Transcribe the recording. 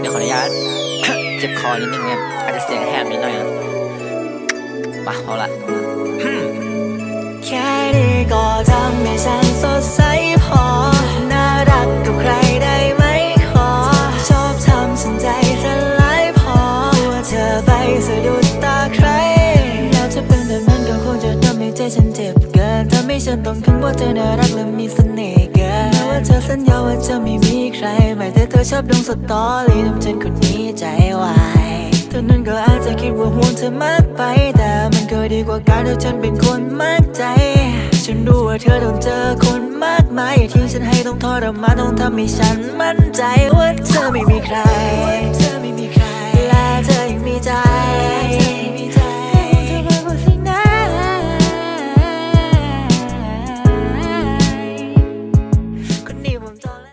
เดี๋ยวขออนุญาตเจ็บคอนิดนึงเนี่ยอาจจะเสียงแหบนิดหน่อยนะมาเอาละแค่นี้ก็ทำให้ฉันสดใสพอ น่ารักกับใครได้ไหมขอ ชอบทำฉันใจสลายพอว่าเธอไปสะดุดตาใคร แล้วจะเป็นแบบนั้นก็คงจะทำให้ใจฉันเจ็บเกินทำให้ฉันต้องคิดว่าเธอน่ารักและมีเสน่ห์ อสัญญาว่าจะไม่มีใครใหม่แต่เธอชอบลงสตอรี่ทำฉันคนนี้ใจวายเธอนั้นก็อาจจะคิดว่าห่วงเธอมากไป แต่มันก็ดีกว่าการที่ฉันเป็นคนมากใจ ฉันรู้ว่าเธอต้องเจอคนมากมายอย่าทิ้งฉันให้ต้องทรมานต้องทำให้ฉันมั่นใจว่าเธอไม่มีใคร